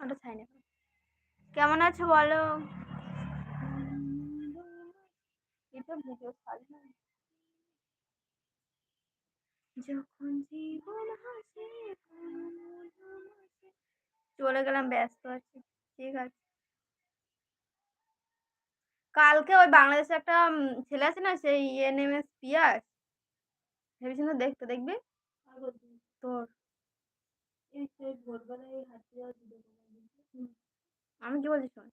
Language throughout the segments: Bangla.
ওটা ছাই না। কেমন আছো বলো? ভিডিও যখন জীবন হাসে চলে গেলাম ব্যস্ত আছি ঠিক আছে। কালকে ওই বাংলাদেশে একটা ছেলে আছে না সেই এনএমএস পিয়াস। ভেবে সুন্দর দেখতে দেখবি? তোর। আমি কি বলছি শোন?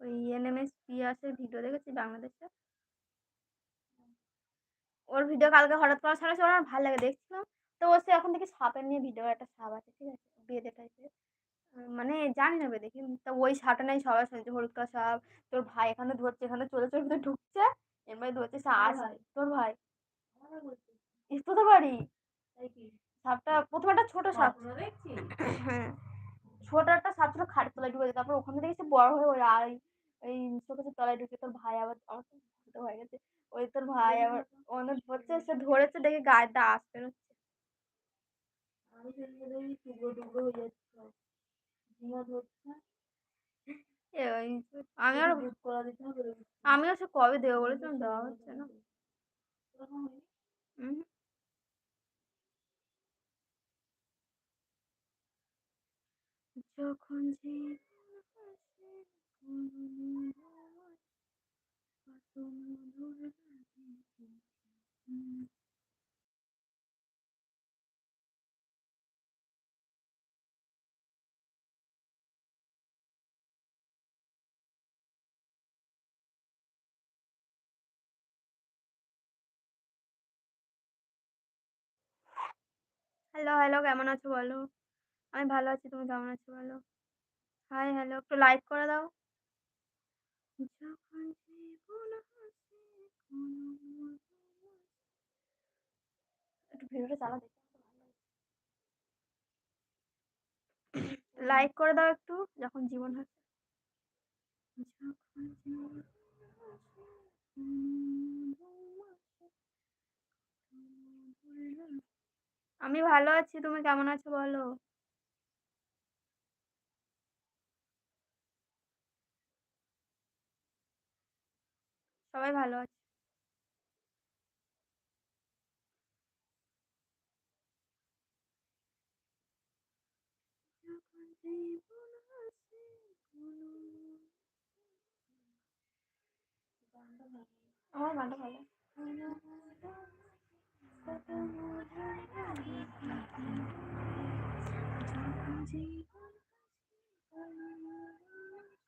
ওই এনএমএস পিয়াসের ভিডিও দেখেছি বাংলাদেশে? ওর ভিডিও কালকে হঠাৎ করে ছাড়া ওর আমার ভালো লাগে দেখছিলাম। তো ও সে এখন দেখি সাপের নিয়ে ভিডিও একটা সাপ আছে ঠিক আছে? বেঁধে টাইপের মানে জানি না দেখি। তা ওই সাপটা নাই সবাই শুনছে হলুদ কালার সাপ তোর ভাই এখানে ধরছে এখানে চলে চলে ভিতরে ঢুকছে এর মধ্যে ধরছে সে আসে তোর ভাই? তোদের বাড়ি? সাপটা প্রথমে একটা ছোট সাপ। হ্যাঁ। ছোট একটা ছিল খাটের তলায় ঢুকে তারপর ওখান থেকে দেখছি বড় হয়ে ওই আর এই চোখের তলায় ঢুকে তোর ভাই আবার আমার তো হয়ে গেছে। ওই তোর ভাই আবার অনেক ধরছে সে ধরেছে দেখে গায়ের দা আসতে হচ্ছে। আমি আর আমিও সে কবে দেবো বলেছিলাম দেওয়া হচ্ছে না। যখন। হ্যালো হ্যালো কেমন আছো বলো আমি ভালো আছি, তুমি কেমন আছো বলো? হাই হ্যালো একটু লাইক করে দাও। একটু লাইক করে দাও একটু, যখন জীবন হাসে আমি ভালো আছি, তুমি কেমন আছো বলো? সবাই ভালো আছে। আমার গানটা ভালো।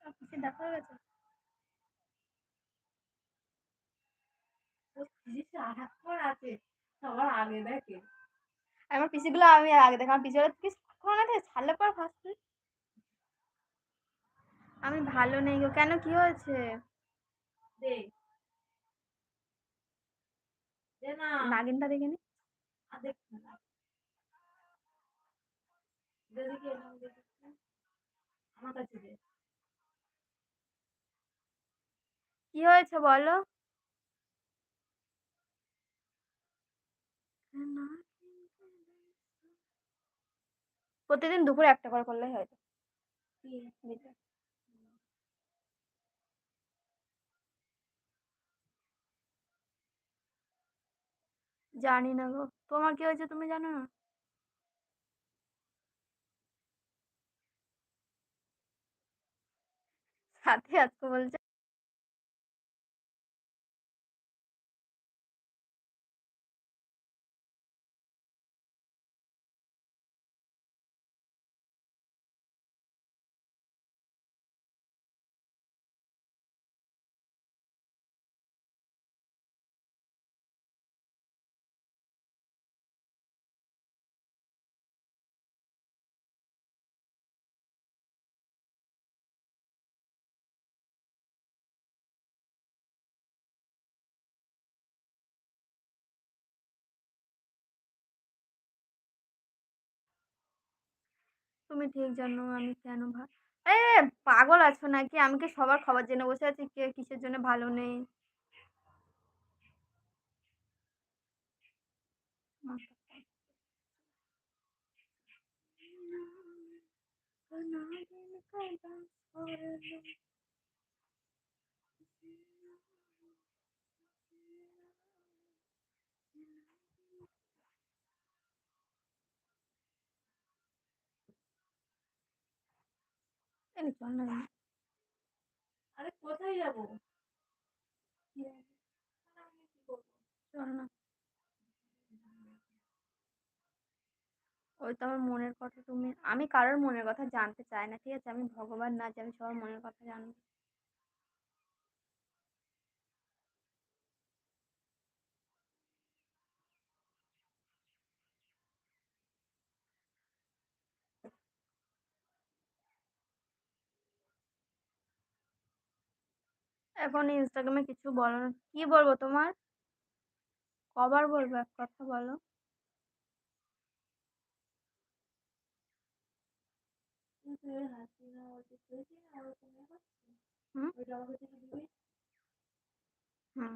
সব কিছু দেখা গেছে? সবার আগে দেখে। আমার পিসিগুলো আমি আগে দেখি আমার পিস কখনো না ছাড়লে পর ফার্স্ট আমি ভালো নেই গো কেন? কি হয়েছে? নাগিনটা দেখ না। কি হয়েছে বলো? প্রতিদিন দুপুরে একটা করে করলেই হয়তো কি জানি না গো। তোমার কি হয়েছে তুমি জানো না? সাথে আজকে বলছে তুমি ঠিক জানো আমি কেন এ পাগল আছো নাকি? আমি কি সবার খবর জেনে বসে আছি? কে কিসের জন্য ভালো নেই? করল চল না। আরে কোথায় যাব? চল না। ওই তো আমার মনের কথা তুমি আমি কারোর মনের কথা জানতে চাই না ঠিক আছে? আমি ভগবান না যে আমি সবার মনের কথা জানব। এখন ইনস্টাগ্রামে কিছু বলো না কি বলব তোমার কবার বলব, এক কথা বলো। হুম? হুম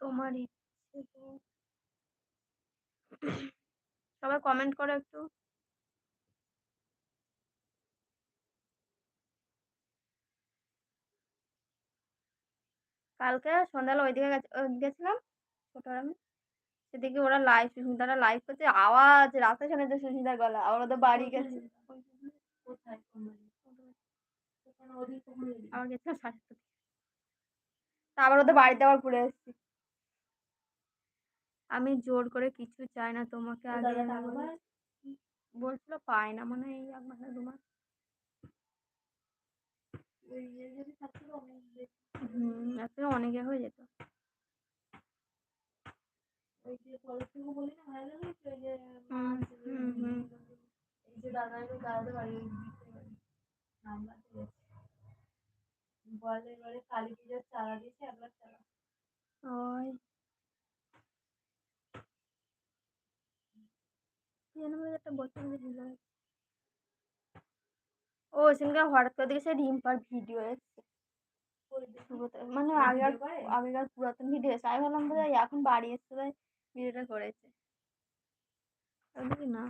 তোমার সবাই কমেন্ট করো একটু। কালকে সন্ধ্যাবেলা ওইদিকে গেছিলাম ছোটগ্রামে সেদিকে ওরা লাইভ সুস্মিতারা লাইভ করছে। আওয়াজ রাতে শুনেছে সুস্মিতার গলা। আবার ওদের বাড়ি গেছে? আবার গেছিলাম সাড়ে আবার ওদের বাড়িতে আবার ঘুরে এসেছি। আমি জোর করে কিছু চাই না তোমাকে আগে পায়? বলছিল পাই না মানে এই এক মাস দু মাস। হুম এত অনেকে হয়ে যেত। হুম, হুম, হুম। এই যে দাদা দাদাদের বাড়ি ওই দিকের বাড়ি নাম্বার দিয়েছে বলে এবারে কালী পুজোর চারা দিয়েছে এক চারা। ওই। তিরানব্বই একটা বছর ছিল ও সেদিনকে হঠাৎ করে দেখে সে রিম্পার ভিডিও এসছে। মানে আগেকার আগেকার পুরাতন ভিডিও। এসছে আমি ভাবলাম বোধ এখন বাড়ি এসছে তাই ভিডিওটা করেছে। না।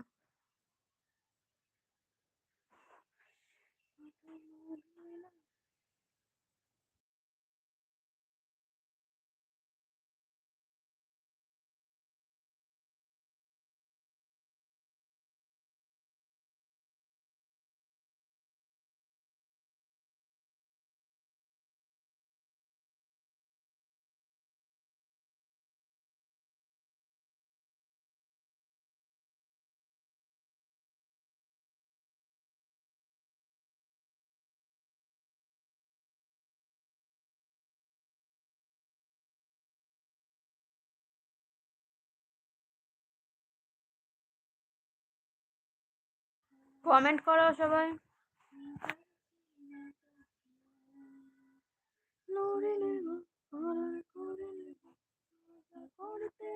কমেন্ট করো সবাই। করতে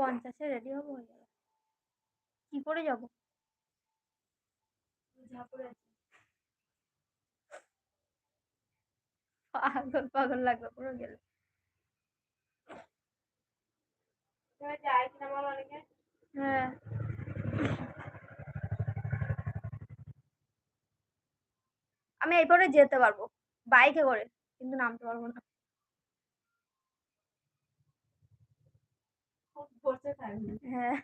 পঞ্চাশে রেডি হব হয়ে যাবে। কি করে যাব? পাগল পাগল লাগবে পুরো গেলে। হ্যাঁ। আমি এই পরে যেতে পারব। বাইকে করে কিন্তু নামতে পারব না। হ্যাঁ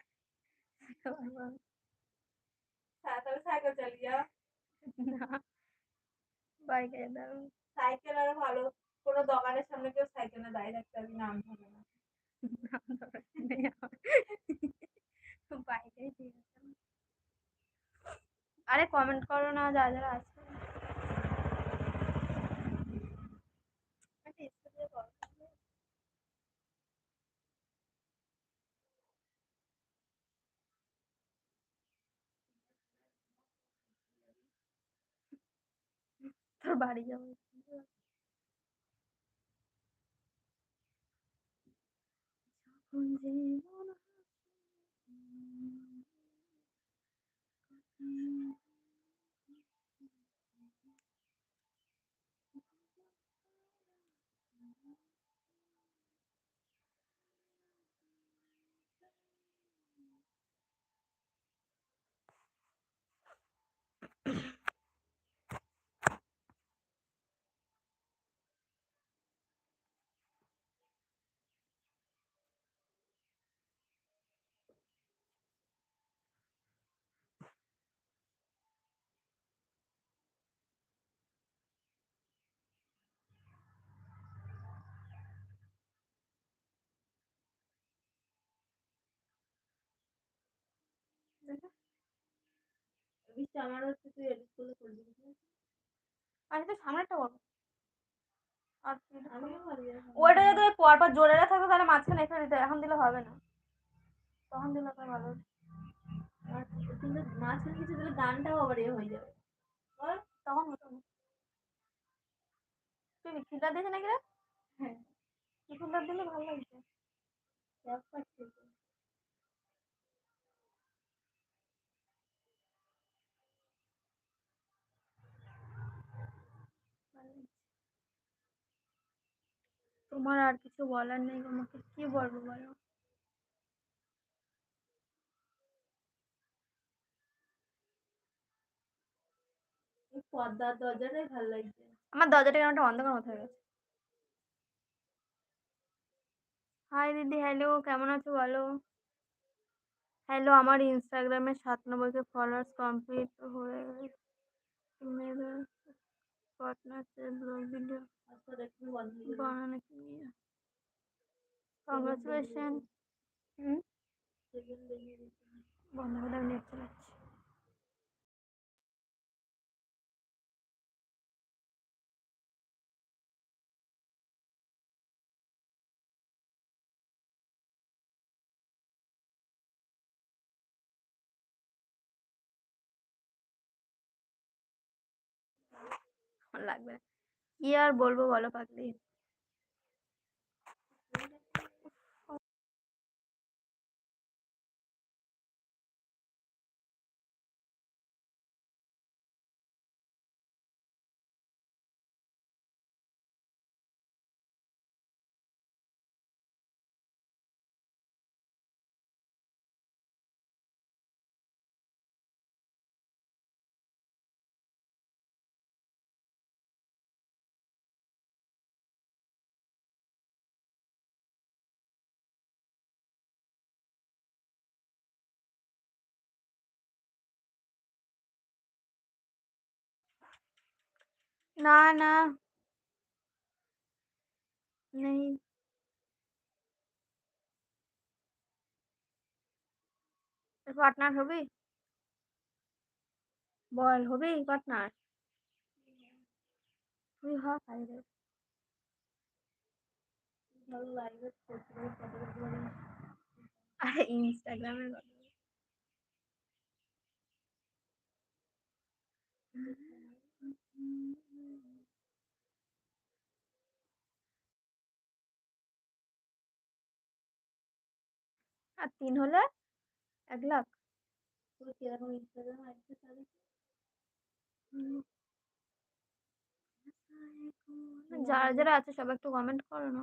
সাইকেল চালিয়ে না বাইকে সাইকেল আর ভালো কোনো দোকানের সামনে কেউ সাইকেলে দাঁড়িয়ে থাকতে পারবি নাম হবে না বাইকেই ঠিক আরে কমেন্ট করো না যা যারা আছে বাড়ি যাব। যখন জীবন বিশটা আমার হচ্ছে তুই এডিট করলে করবি ঠিক আছে? আমি তো সামনেরটা করব। আর তুই এটা আমিও পারি এখন। ওইটা যদি পরপর জোরে না থাকতো তাহলে মাঝখানে একটা দিতে এখন দিলে হবে না। তখন দিলে তো ভালো কিন্তু মাঝখানে কিছু দিলে গানটাও আবার এ হয়ে যাবে। বল? তখন হতো না। তুই ফিল্টার দিয়েছিস নাকি রে? হ্যাঁ। ফিল্টার দিলে ভালো লাগছে? সব পাচ্ছি তো। ভালো লাগছে। তোমার আর কিছু বলার নেই তোমাকে কি বলব বলো? এই পর্দার দরজাটাই ভালো লাগছে। আমার দরজাটা একটা অন্ধকার মতো হয়ে গেছে। হাই দিদি হ্যালো কেমন আছো বলো? হ্যালো আমার ইনস্টাগ্রামে সাতানব্বইকে ফলোয়ার্স কমপ্লিট হয়ে মেরে একটু বন্ধ হয়ে যাবে। বানানো কি নিয়ে। লাগবে। কি আর বলব বলো পাগলি না না। नहीं পার্টনার হবি? বল হবি পার্টনার তুই হ। ফটো আরে ইনস্টাগ্রামের কথা। আর তিন হলে এক লাখ। যারা যারা আছে সবাই একটু কমেন্ট করো না।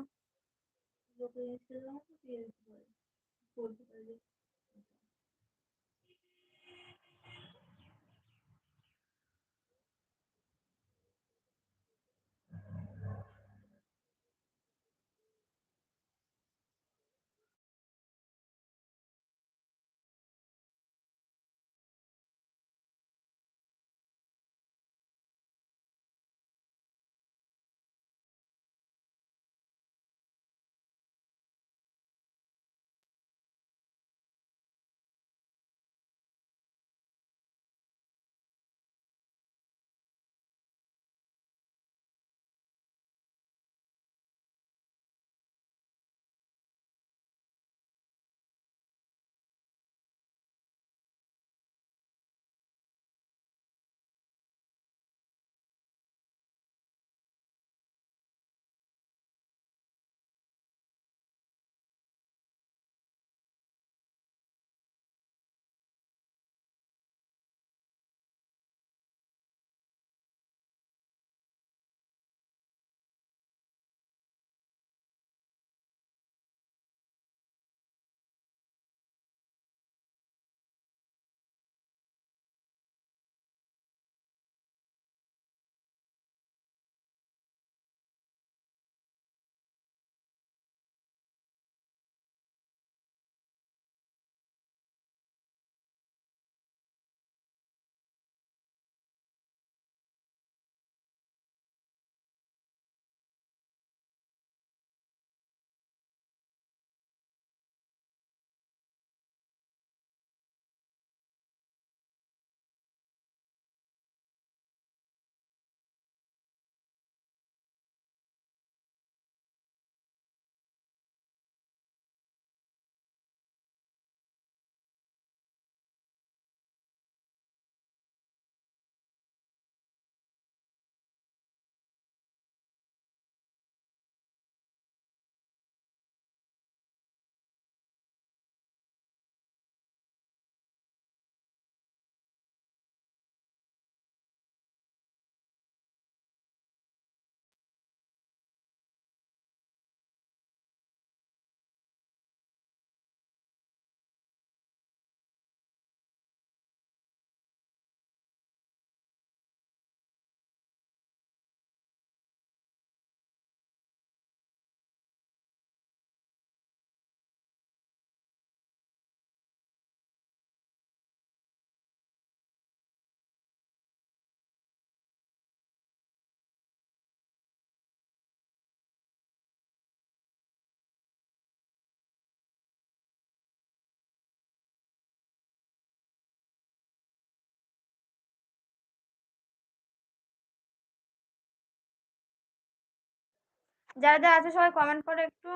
যারা, যারা আছে সবাই কমেন্ট করো একটু।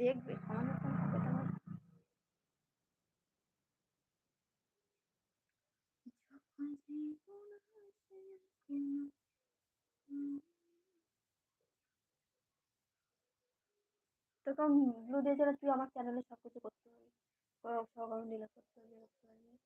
দেখবে হবে জীবন তোকে ব্লু দিয়েছে তুই আমার চ্যানেলে সবকিছু করতে আমি ডিলিট করতে পারবি, করতে পারবি।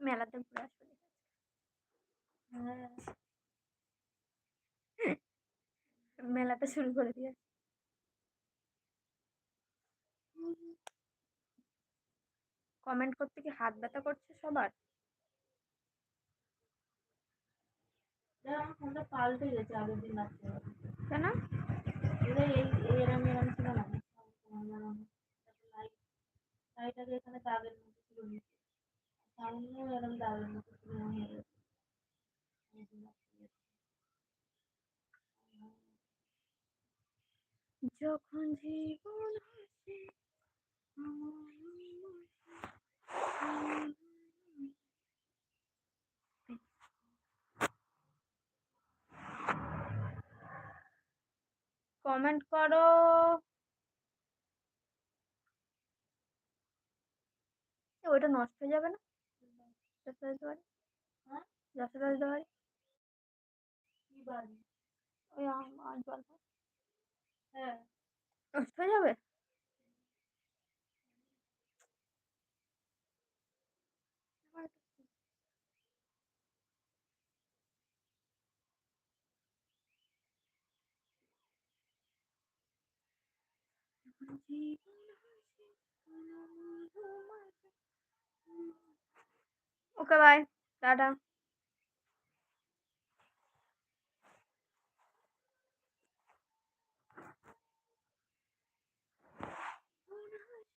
মেলাতে হ্যাঁ। মেলাটা শুরু করে দিয়ে কমেন্ট করতে কি হাত ব্যথা করছে সবার? দেখ আমার ফোনটা পাল্টে গেছে আগের দিন রাত্রে। কেন? এটা এই এরম এরম ছিল না? লাইট লাইট আগে এখানে দাগের মতো ছিল সামনেও এরম দাগের মতো ছিল হয়ে গেছে। যখন জীবন হাসে আমার কমেন্ট করো। ওইটা নষ্ট হয়ে যাবে না? হ্যাঁ? ওই জল হ্যাঁ। নষ্ট হয়ে যাবে? Okay, bye. Da-da.